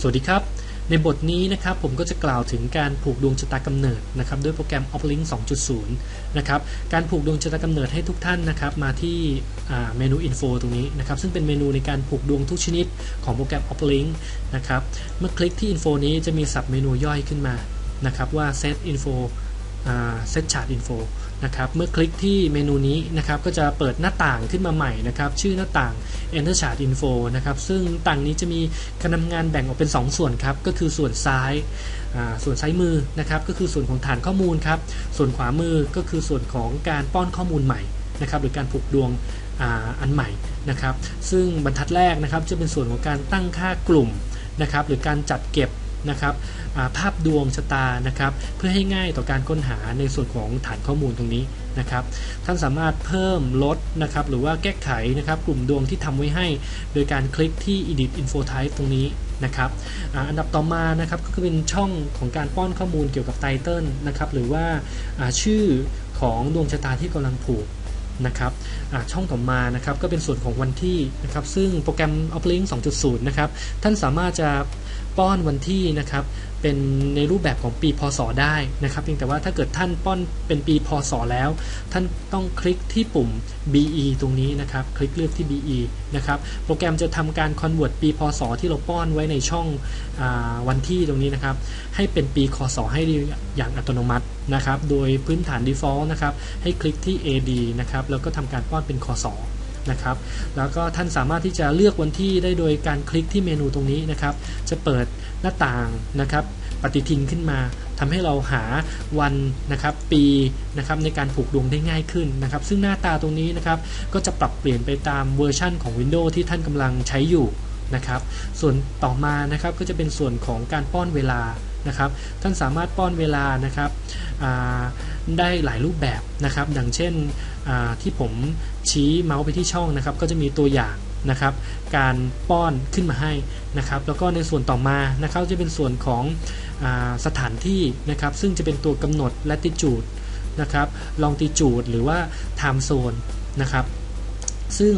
สวัสดีครับ ในบทนี้นะครับผมก็จะกล่าวถึงการผูกดวงชะตากำเนิดนะครับด้วยโปรแกรม Uplink 2.0 นะครับการผูกดวงชะตากำเนิดให้ทุกท่านนะครับมาที่เมนู Info ตรงนี้นะครับซึ่งเป็นเมนูในการผูกดวงทุกชนิดของโปรแกรม Uplink นะครับเมื่อคลิกที่ Info นี้จะมีสับเมนูย่อยขึ้นมานะครับว่า Set Info Set Chart Info นะครับเมื่อคลิกที่เมนูนี้นะครับก็จะเปิดหน้าต่างขึ้นมาใหม่นะครับชื่อหน้าต่าง Enter Chart Info นะครับซึ่งต่างนี้จะมีการทำงานแบ่งออกเป็น 2 ส่วนครับก็คือส่วนซ้ายส่วนซ้ายมือนะครับก็คือส่วนของฐานข้อมูลครับส่วนขวามือก็คือส่วนของการป้อนข้อมูลใหม่นะครับหรือการผูกดวงอันใหม่นะครับซึ่งบรรทัดแรกนะครับจะเป็นส่วนของการตั้งค่ากลุ่มนะครับหรือการจัดเก็บ นะครับภาพดวงชะตานะครับ เพื่อให้ง่ายต่อการค้นหาในส่วนของฐานข้อมูลตรงนี้นะครับ ท่านสามารถเพิ่มลดนะครับ หรือว่าแก้ไขนะครับกลุ่มดวงที่ทำไว้ให้ โดยการคลิกที่ edit info type ตรงนี้นะครับอันดับต่อมานะครับก็คือเป็นช่องของการป้อนข้อมูลเกี่ยวกับไตเติลนะครับหรือว่าชื่อของดวงชะตาที่กำลังผูกนะครับช่องต่อมานะครับก็เป็นส่วนของวันที่นะครับซึ่งโปรแกรม Uplink 2.0 นะครับท่านสามารถจะ ป้อนวันที่นะครับเป็นในรูปแบบของปีพศได้นะครับเพียงแต่ว่าถ้าเกิดท่านป้อนเป็นปีพศแล้ว ท่านต้องคลิกที่ปุ่ม BE ตรงนี้นะครับ คลิกเลือกที่ BE นะครับโปรแกรมจะทำการคอนเวิร์ตปีพศที่เราป้อนไว้ในช่องอวันที่ตรงนี้นะครับ ให้เป็นปีคศให้อย่างอัตโนมัตินะครับ โดยพื้นฐาน default นะครับ ให้คลิกที่ AD นะครับแล้วก็ทำการป้อนเป็นคศ นะครับ แล้วก็ท่านสามารถที่จะเลือกวันที่ได้โดยการคลิกที่เมนูตรงนี้นะครับ จะเปิดหน้าต่างนะครับ ปฏิทินขึ้นมาทำให้เราหาวันนะครับ ปีนะครับในการผูกดวงได้ง่ายขึ้นนะครับ ซึ่งหน้าตาตรงนี้นะครับ ก็จะปรับเปลี่ยนไปตามเวอร์ชั่นของ Windows ที่ท่านกำลังใช้อยู่นะครับ ส่วนต่อมานะครับก็จะเป็นส่วนของการป้อนเวลานะครับ ท่านสามารถป้อนเวลานะครับได้หลายรูปแบบนะครับ ดังเช่น ที่ผมชี้เมาส์ไปที่ช่องนะครับ ก็จะมีตัวอย่างนะครับ การป้อนขึ้นมาให้นะครับ แล้วก็ในส่วนต่อมานะครับจะเป็นส่วนของอสถานที่นะครับ ซึ่งจะเป็นตัวกำหนด latitude นะครับ longitude หรือว่า time zone นะครับ ซึ่ง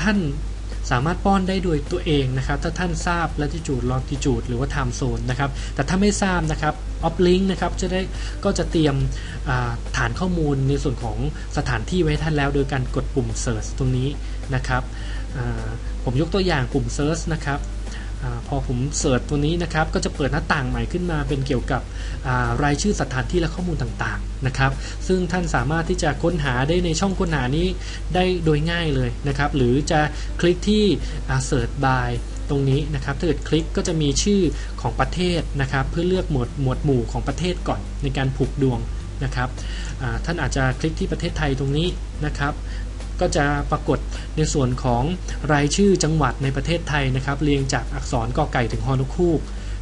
ท่านสามารถป้อนได้โดยตัวเองนะครับ ถ้าท่านทราบ latitude longitude หรือว่า time zone นะครับ แต่ถ้าไม่ทราบนะครับ uplink นะครับจะได้ก็จะเตรียมฐานข้อมูลในส่วนของสถานที่ไว้ท่านแล้ว โดยการกดปุ่ม search ตรงนี้นะครับผมยกตัวอย่างปุ่ม search นะครับพอผมเสิร์ชตัวนี้นะครับก็จะเปิดหน้าต่างใหม่ขึ้นมาเป็นเกี่ยวกับรายชื่อสถานที่และข้อมูลต่างๆนะครับ ซึ่งท่านสามารถที่จะค้นหาได้ในช่องค้นหานี้ได้โดยง่ายเลยนะครับ หรือจะคลิกที่เสิร์ช by ตรงนี้นะครับ ถ้าเกิดคลิกก็จะมีชื่อของประเทศนะครับ เพื่อเลือกหมวดหมวดหมู่ของประเทศก่อนในการผูกดวงนะครับท่านอาจจะคลิกที่ประเทศไทยตรงนี้นะครับ ก็จะปรากฏในส่วนของรายชื่อจังหวัดในประเทศไทยนะครับ เรียงจากอักษรกอไก่ถึงฮอนคูก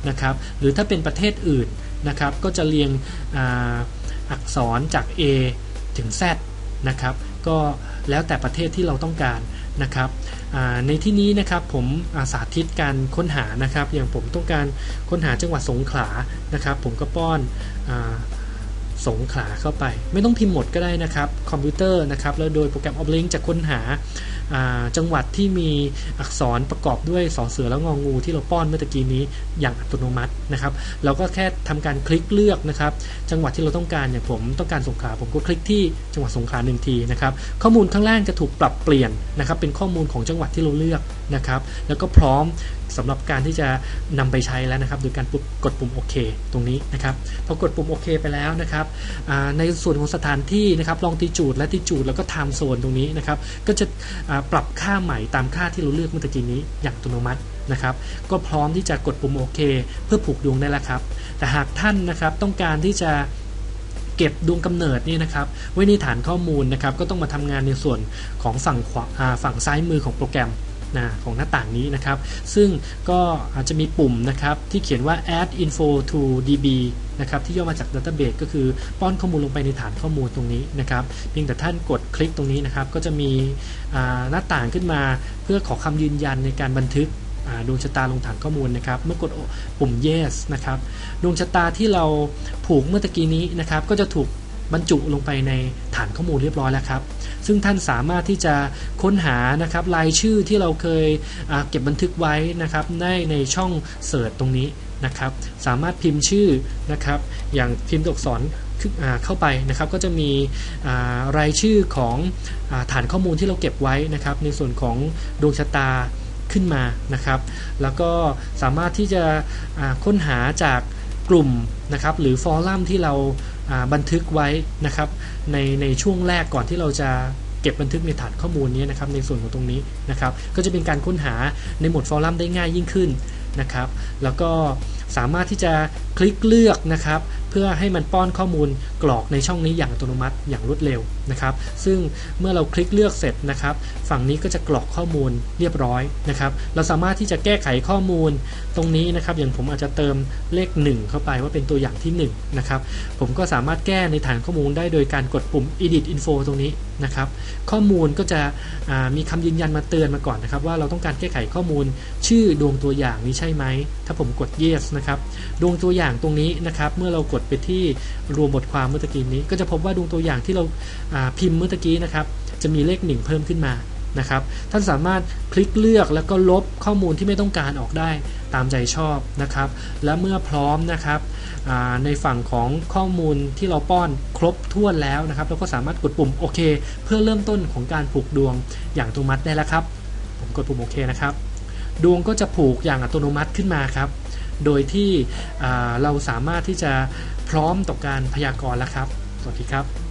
นะครับหรือถ้าเป็นประเทศอื่นนะครับ ก็จะเรียงอักษรจาก A ถึง Z นะครับ ก็แล้วแต่ประเทศที่เราต้องการนะครับ ในที่นี้นะครับผมาสาธิตการค้นหานะครับ อย่างผมต้องการค้นหาจังหวัดสงขลานะครับ ผมก็ป้อนสงขลาเข้าไป ไม่ต้องพิมพ์หมดก็ได้นะครับ คอมพิวเตอร์นะครับแล้วโดยโปรแกรม Uplink จะค้นหา จังหวัดที่มีอักษรประกอบด้วยสอเสือแล้วงองูที่เราป้อนเมื่อกี้นี้อย่างอัตโนมัตินะครับ เราก็แค่ทำการคลิกเลือกนะครับ จังหวัดที่เราต้องการอย่างผมต้องการสงขลาผมก็คลิกที่จังหวัดสงขลาหนึ่งทีนะครับ ข้อมูลข้างล่างจะถูกปรับเปลี่ยนนะครับ เป็นข้อมูลของจังหวัดที่เราเลือกนะครับ แล้วก็พร้อมสำหรับการที่จะนำไปใช้แล้วนะครับ โดยการกดปุ่มโอเคตรงนี้นะครับพอกดปุ่มโอเคไปแล้วนะครับในส่วนของสถานที่นะครับลองตีจูดและตีจูดแล้วก็ไทม์โซนตรงนี้นะครับ ก็จะปรับค่าใหม่ตามค่าที่เราเลือกเมื่อกี้นี้อย่างอัตโนมัตินะครับ ก็พร้อมที่จะกดปุ่มโอเค เพื่อผูกดวงได้แล้วครับ แต่หากท่านนะครับต้องการที่จะเก็บดวงกำเนิดนี่นะครับไว้ในฐานข้อมูลนะครับ ก็ต้องมาทำงานในส่วนของฝั่งขวาฝั่งซ้ายมือของโปรแกรม นะของหน้าต่างนี้นะครับ ซึ่งก็อาจจะมีปุ่มนะครับที่เขียนว่า add info to db นะครับที่ย่อมาจาก database ก็คือป้อนข้อมูลลงไปในฐานข้อมูลตรงนี้นะครับ เพียงแต่ท่านกดคลิกตรงนี้นะครับ ก็จะมีหน้าต่างขึ้นมา เพื่อขอคำยืนยันในการบันทึกดวงชะตาลงฐานข้อมูลนะครับ เมื่อกดปุ่ม yes นะครับ ดวงชะตาที่เราผูกเมื่อตะกี้นี้นะครับ ก็จะถูก บรรจุลงไปในฐานข้อมูลเรียบร้อยแล้วครับ ซึ่งท่านสามารถที่จะค้นหานะครับรายชื่อที่เราเคยเก็บบันทึกไว้นะครับได้ในช่องเสิร์ชตรงนี้นะครับ สามารถพิมพ์ชื่อนะครับ อย่างพิมพ์ตัวอักษรเข้าไปนะครับก็จะมีรายชื่อของอฐานข้อมูลที่เราเก็บไว้นะครับ ในส่วนของดวงชะตาขึ้นมานะครับ แล้วก็สามารถที่จะค้นหาจากกลุ่มนะครับหรือฟอรัมที่เรา บันทึกไว้นะครับในในช่วงแรกก่อนที่เราจะเก็บบันทึกในฐานข้อมูลนี้นะครับในส่วนของตรงนี้นะครับก็จะเป็นการค้นหาในหมวดฟอรัมได้ง่ายยิ่งขึ้นนะครับแล้วก็สามารถที่จะคลิกเลือกนะครับ พื่อให้มันป้อนข้อมูลกรอกในช่องนี้อย่างอัตโนมัติอย่างรวดเร็วนะครับ ซึ่งเมื่อเราคลิกเลือกเสร็จนะครับ ฝั่งนี้ก็จะกรอกข้อมูลเรียบร้อยนะครับ เราสามารถที่จะแก้ไขข้อมูลตรงนี้นะครับ อย่างผมอาจจะเติมเลข 1 เข้าไปว่าเป็นตัวอย่างที่1นะครับ ผมก็สามารถแก้ในฐานข้อมูลได้โดยการกดปุ่ม edit info ตรงนี้นะครับ ข้อมูลก็จะมีคำยืนยันมาเตือนมาก่อนนะครับ ว่าเราต้องการแก้ไขข้อมูลชื่อดวงตัวอย่างนี้ใช่ไหม ถ้าผมกด yes นะครับ ดวงตัวอย่างตรงนี้นะครับ เมื่อเรากดไปที่รวมบทความเมื่อกี้นี้ ก็จะพบว่าดวงตัวอย่างที่เราพิมพ์เมื่อกี้นะครับ จะมีเลข 1 เพิ่มขึ้นมานะครับ ท่านสามารถคลิกเลือกแล้วก็ลบข้อมูลที่ไม่ต้องการออกได้ตามใจชอบนะครับ และเมื่อพร้อมนะครับในฝั่งของข้อมูลที่เราป้อนครบถ้วนแล้วนะครับ เราก็สามารถกดปุ่มโอเค เพื่อเริ่มต้นของการผูกดวงอย่างอัตโนมัติได้แล้วครับ ผมกดปุ่มโอเคนะครับ ดวงก็จะผูกอย่างอัตโนมัติขึ้นมาครับ โดยที่เราสามารถที่จะ พร้อมต่อการพยากรณ์แล้วครับ สวัสดีครับ